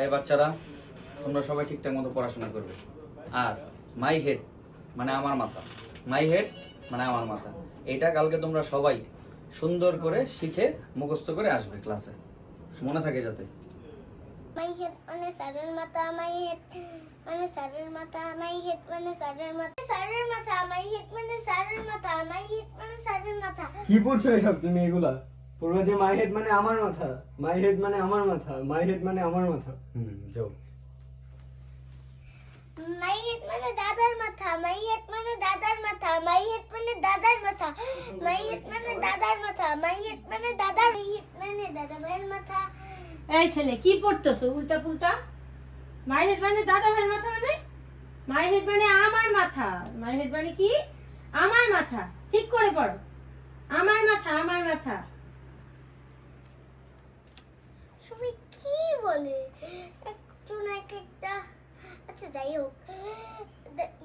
এই বাচ্চারা তোমরা সবাই ঠিকঠাক মতো পড়াশোনা করবে। আর মাই হেড মানে আমার মাথা। মাই হেড মানে আমার মাথা। এটা কালকে তোমরা সবাই সুন্দর করে শিখে মুখস্থ করে আসবে ক্লাসে মনে থাকে যাতে। মাই হেড মানে স্যারের মাথা মাই হেড মানে স্যারের মাথা মাই হেড মানে স্যারের মাথা। স্যারের মাথা মাই হেড মানে স্যারের মাথা মাই হেড মানে স্যারের মাথা। কি পড়ছো এসব তুমি এগুলা? পড়বে যে মাই হেড মানে আমার মাথা মাই হেড মানে আমার মাথা মাই হেড মানে আমার মাথা হুম যাও মাই হেড মানে দাদার মাথা মাই হেড মানে দাদার মাথা মাই হেড মানে দাদার মাথা মাই হেড মানে দাদার মাথা মাই হেড মানে দাদার মাই হেড মানে দাদা ভাইয়ের মাথা এই ছেলে কি পড়তেছো উল্টা পুল্টা মায়ের হেড মানে দাদা ভাইয়ের মাথা মানে মায়ের হেড মানে আমার মাথা মায়ের হেড মানে কি আমার মাথা ঠিক করে পড়ো আমার মাথা আমার মাথা সবাই কি বলে একটু না এক একটা আচ্ছা যাই হোক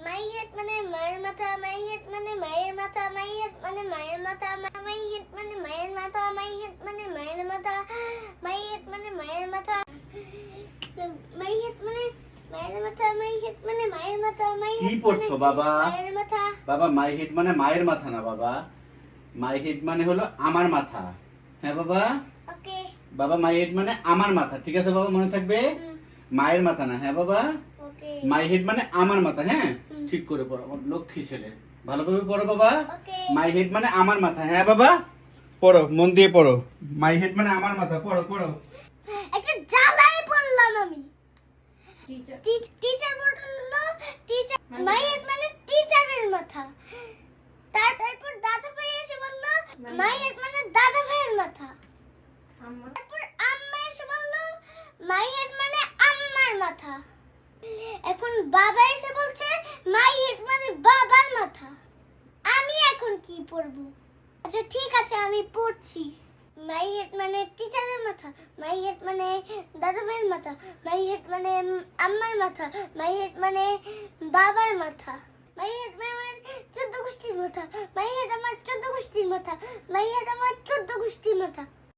মাই হেড মানে মায়ের মাথা মাই হেড মানে মায়ের মাথা মাই হেড মানে মায়ের মাথা মাই হেড মানে মায়ের মাথা মাই হেড মানে মায়ের মাথা মাই হেড মানে মায়ের মাথা মাই হেড মানে মায়ের মাথা মাই হেড মানে মায়ের মাথা মাই কি পড়ছো বাবা? মায়ের মাথা বাবা মাই হেড মানে মায়ের মাথা না বাবা মাই হেড মানে হলো আমার মাথা হ্যাঁ বাবা বাবা মাই হেড মানে আমার মাথা ঠিক আছে বাবা মনে থাকবে? মায়ের মাথা না হ্যাঁ বাবা? মাই হেড মানে আমার মাথা হ্যাঁ? ঠিক করে পড়ো আমার লক্ষ্মী ছেলে। ভালোভাবে পড়ো বাবা। মাই হেড মানে আমার মাথা হ্যাঁ বাবা? পড়ো মন দিয়ে পড়ো। মাই হেড মানে আমার মাথা পড়ো পড়ো। একটা জ্বালায় পড়লাম আমি। টিচার টিচার বলল টিচার মাইয়ের মানে টিচারের মাথা। তারপর দাদা ভাই এসে বলল মাইয়ের মানে দাদা ভাইয়ের মাথা আমার তারপর আম্মা এসে বলল মাইয়ের মানে আম্মার মাথা। এখন বাবা এসে বলছে মাইয়ের মানে বাবার মাথা। আমি এখন কি পড়ব? আচ্ছা ঠিক আছে, আমি পড়ছি। মাই হেড মানে টিচারের মাথা। মাই হেড মানে দাদা মাথা। মাই হেড মানে আম্মার মাথা। মাই হেড মানে বাবার মাথা। মাই হেড মানে চোদ্দ গোষ্ঠীর মাথা। মাই হেড আমার চোদ্দ গোষ্ঠীর মাথা। মাই হেড আমার চোদ্দ গোষ্ঠীর মাথা।